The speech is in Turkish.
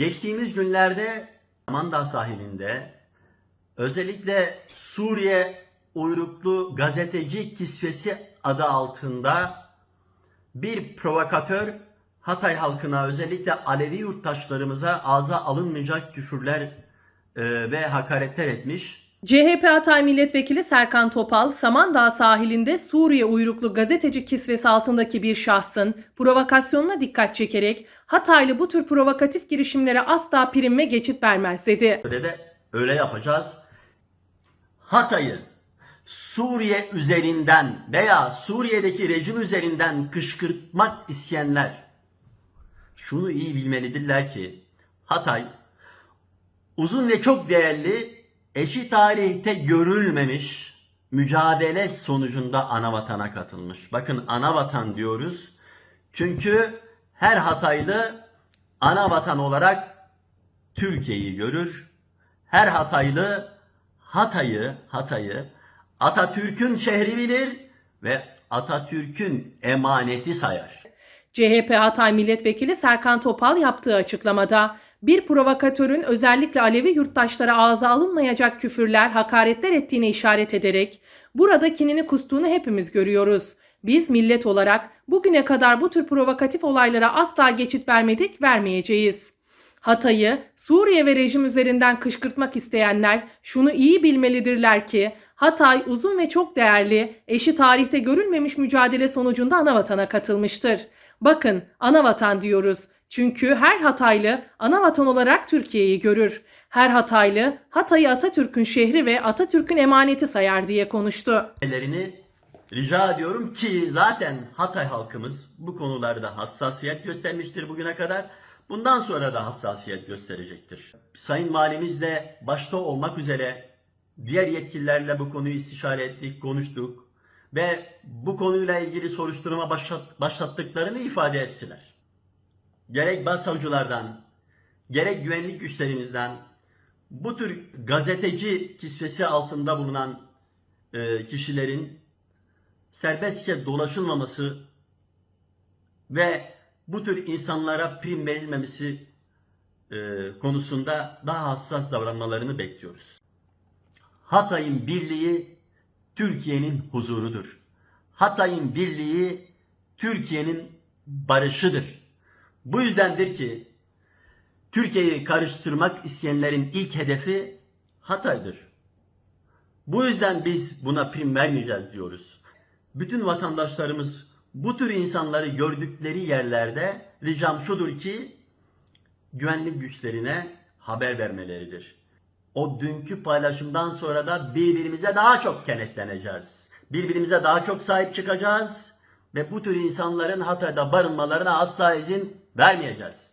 Geçtiğimiz günlerde Samandağ sahilinde özellikle Suriye uyruklu gazeteci kisvesi adı altında bir provokatör Hatay halkına özellikle Alevi yurttaşlarımıza ağza alınmayacak küfürler e, ve hakaretler etmiş. CHP Hatay Milletvekili Serkan Topal, Samandağ sahilinde Suriye uyruklu gazeteci kisvesi altındaki bir şahsın provokasyonuna dikkat çekerek Hataylı bu tür provokatif girişimlere asla prim geçit vermez dedi. Öyle de öyle yapacağız. Hatay'ı Suriye üzerinden veya Suriye'deki rejim üzerinden kışkırtmak isteyenler şunu iyi bilmelidirler ki Hatay uzun ve çok değerli eşi tarihte görülmemiş mücadele sonucunda ana vatana katılmış. Bakın ana vatan diyoruz. Çünkü her Hataylı ana vatan olarak Türkiye'yi görür. Her Hataylı Hatay'ı, Hatay'ı Atatürk'ün şehri bilir ve Atatürk'ün emaneti sayar. CHP Hatay Milletvekili Serkan Topal yaptığı açıklamada bir provokatörün özellikle Alevi yurttaşlara ağza alınmayacak küfürler, hakaretler ettiğine işaret ederek burada kinini kustuğunu hepimiz görüyoruz. Biz millet olarak bugüne kadar bu tür provokatif olaylara asla geçit vermedik, vermeyeceğiz. Hatay'ı Suriye ve rejim üzerinden kışkırtmak isteyenler şunu iyi bilmelidirler ki Hatay uzun ve çok değerli, eşi tarihte görülmemiş mücadele sonucunda anavatana katılmıştır. Bakın anavatan diyoruz. Çünkü her Hataylı anavatan olarak Türkiye'yi görür. Her Hataylı Hatay'ı Atatürk'ün şehri ve Atatürk'ün emaneti sayar diye konuştu. Lerini rica ediyorum ki zaten Hatay halkımız bu konularda hassasiyet göstermiştir bugüne kadar. Bundan sonra da hassasiyet gösterecektir. Sayın Valimiz de başta olmak üzere diğer yetkililerle bu konuyu istişare ettik, konuştuk ve bu konuyla ilgili soruşturma başlat, başlattıklarını ifade ettiler. Gerek başsavcılardan, gerek güvenlik güçlerimizden bu tür gazeteci kisvesi altında bulunan e, kişilerin serbestçe dolaşılmaması ve bu tür insanlara prim verilmemesi e, konusunda daha hassas davranmalarını bekliyoruz. Hatay'ın birliği Türkiye'nin huzurudur. Hatay'ın birliği Türkiye'nin barışıdır. Bu yüzdendir ki Türkiye'yi karıştırmak isteyenlerin ilk hedefi Hatay'dır. Bu yüzden biz buna prim vermeyeceğiz diyoruz. Bütün vatandaşlarımız bu tür insanları gördükleri yerlerde ricam şudur ki güvenlik güçlerine haber vermeleridir. O dünkü paylaşımdan sonra da birbirimize daha çok kenetleneceğiz. Birbirimize daha çok sahip çıkacağız ve bu tür insanların Hatay'da barınmalarına asla izin vermeyeceğiz.